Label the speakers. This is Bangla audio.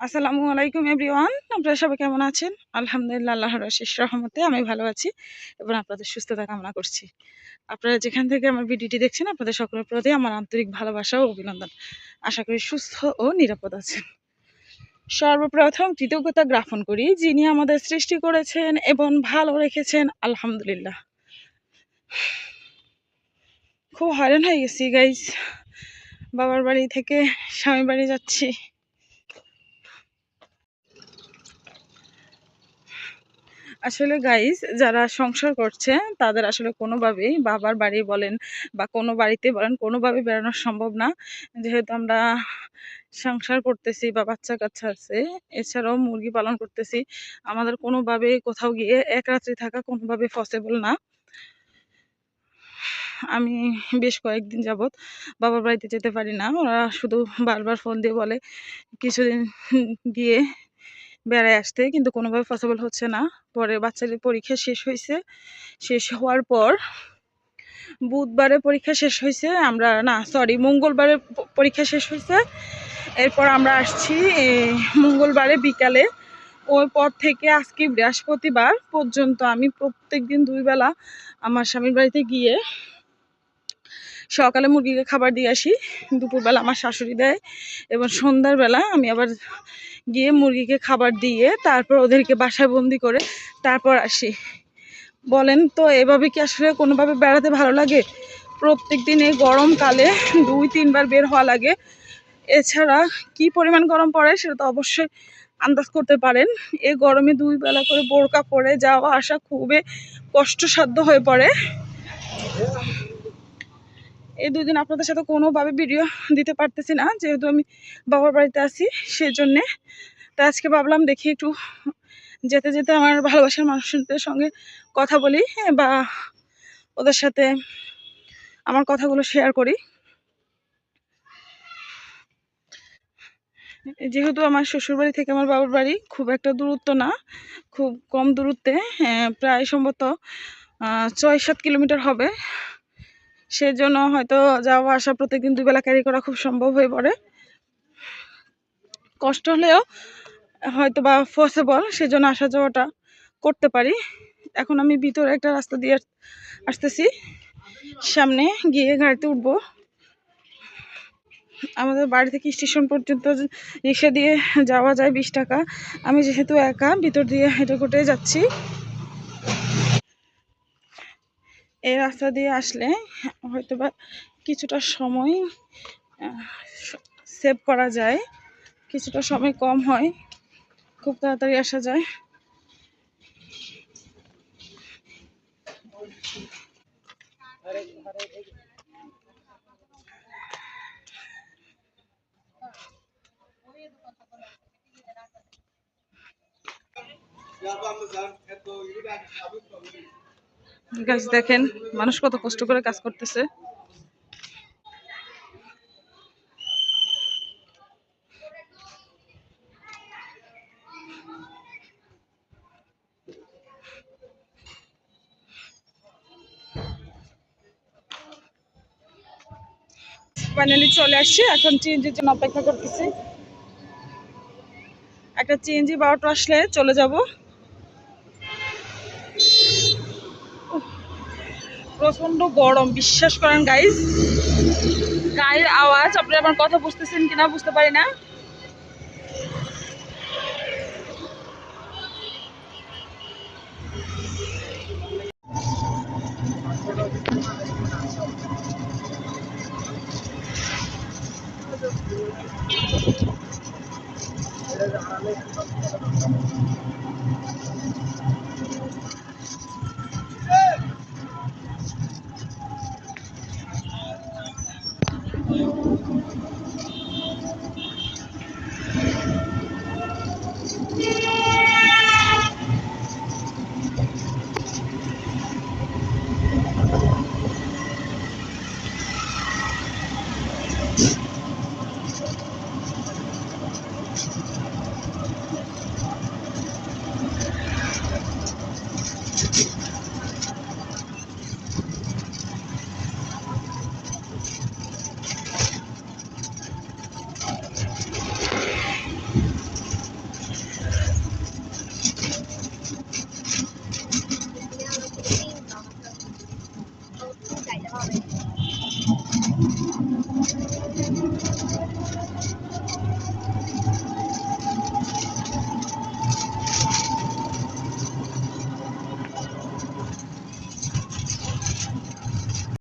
Speaker 1: আসসালামু আলাইকুম এভরিওয়ান, আপনারা সবাই কেমন আছেন? আলহামদুলিল্লাহ, আল্লাহর শেষ রহমতে আমি ভালো আছি এবং আপনাদের সুস্থতা কামনা করছি। আপনারা যেখান থেকে আমার ভিডিওটি দেখছেন, আপনাদের সকলের প্রতি আমার আন্তরিক ভালোবাসা ও অভিনন্দন। আশা করি সুস্থ ও নিরাপদ আছেন। সর্বপ্রথম কৃতজ্ঞতা জ্ঞাপন করি, যিনি আমাদের সৃষ্টি করেছেন এবং ভালো রেখেছেন, আলহামদুলিল্লাহ। খুব হয়রান হয়ে গেছি গাইজ বাবার বাড়ি থেকে স্বামী বাড়ি যাচ্ছি। আসলে গাইস যারা সংসার করছে, তাদের আসলে কোনোভাবেই বাবার বাড়ি বলেন বা কোনো বাড়িতে বলেন, কোনোভাবে বেড়ানো সম্ভব না। যেহেতু আমরা সংসার করতেছি বা বাচ্চা কাচ্চা আছে, এছাড়াও মুরগি পালন করতেছি, আমাদের কোনোভাবে কোথাও গিয়ে এক রাত্রি থাকা কোনোভাবে পসিবল না। আমি বেশ কয়েকদিন যাবৎ বাবার বাড়িতে যেতে পারি না। ওরা শুধু বারবার ফোন দিয়ে বলে, কিছুদিন গিয়ে বেড়ায় আসতে, কিন্তু কোনোভাবে পসিবল হচ্ছে না। পরে বাচ্চাদের পরীক্ষা শেষ হয়েছে। শেষ হওয়ার পর বুধবারে পরীক্ষা শেষ হয়েছে। আমরা, না সরি মঙ্গলবারে পরীক্ষা শেষ হয়েছে। এরপর আমরা আসছি মঙ্গলবারে বিকালে। ওই পর থেকে আজকে বৃহস্পতিবার পর্যন্ত আমি প্রত্যেক দিন দুই বেলা আমার স্বামীর বাড়িতে গিয়ে সকালে মুরগিকে খাবার দিয়ে আসি, দুপুরবেলা আমার শাশুড়ি দেয় এবং সন্ধ্যার আমি আবার গিয়ে মুরগিকে খাবার দিয়ে তারপর ওদেরকে বাসায় বন্দি করে তারপর আসি। বলেন তো, এভাবে কি আসলে কোনোভাবে বেড়াতে ভালো লাগে? প্রত্যেক দিন এই গরমকালে দুই, তিনবার বের হওয়া লাগে। এছাড়া কি পরিমাণ গরম পড়ে সেটা তো অবশ্যই আন্দাজ করতে পারেন। এই গরমে দুই বেলা করে বোরকা পরে যাওয়া আসা খুবই কষ্টসাধ্য হয়ে পড়ে। এই দুই দিন আপনাদের সাথে কোনোভাবে ভিডিও দিতে পারতেছি না, যেহেতু আমি বাবার বাড়িতে আছি, সেজন্যে। তাই আজকে ভাবলাম দেখি একটু যেতে যেতে আমার ভালোবাসার মানুষদের সঙ্গে কথা বলি বা ওদের সাথে আমার কথাগুলো শেয়ার করি। যেহেতু আমার শ্বশুরবাড়ি থেকে আমার বাবার বাড়ি খুব একটা দূরত্ব না, খুব কম দূরত্বে প্রায় সম্ভবত ছয় সাত কিলোমিটার হবে। সেজন্য হয়তো যাওয়া আসা প্রত্যেকদিন দুবেলা ক্যারি করা খুব সম্ভব হয়ে পড়ে। কষ্ট হলেও হয়তো বা পসিবল সেজন্য আসা যাওয়াটা করতে পারি। এখন আমি ভিতরে একটা রাস্তা দিয়ে আসতেছি। সামনে গিয়ে গাড়িতে উঠবো। আমাদের বাড়ি থেকে স্টেশন পর্যন্ত রিক্সা দিয়ে যাওয়া যায় বিশ টাকা। আমি যেহেতু একা, ভিতর দিয়ে হেঁটে কুটে যাচ্ছি। এই রাস্তা দিয়ে আসলে হয়তো বা কিছুটা সময় সেভ করা যায়। কিছুটা সময় কম হয়। খুব তাড়াতাড়ি আসা যায়। গাছ দেখেন, মানুষ কত কষ্ট করে কাজ করতেছে। ফাইনালি চলে আসছি, এখন চিএনজির জন্য অপেক্ষা করতেছি। একটা চিএনজি বারোটা আসলে চলে যাব। প্রচণ্ড গরম, বিশ্বাস করেন গাইজ গায়ের আওয়াজ, আপনি আমার কথা বুঝতেছেন কিনা বুঝতে পারি না.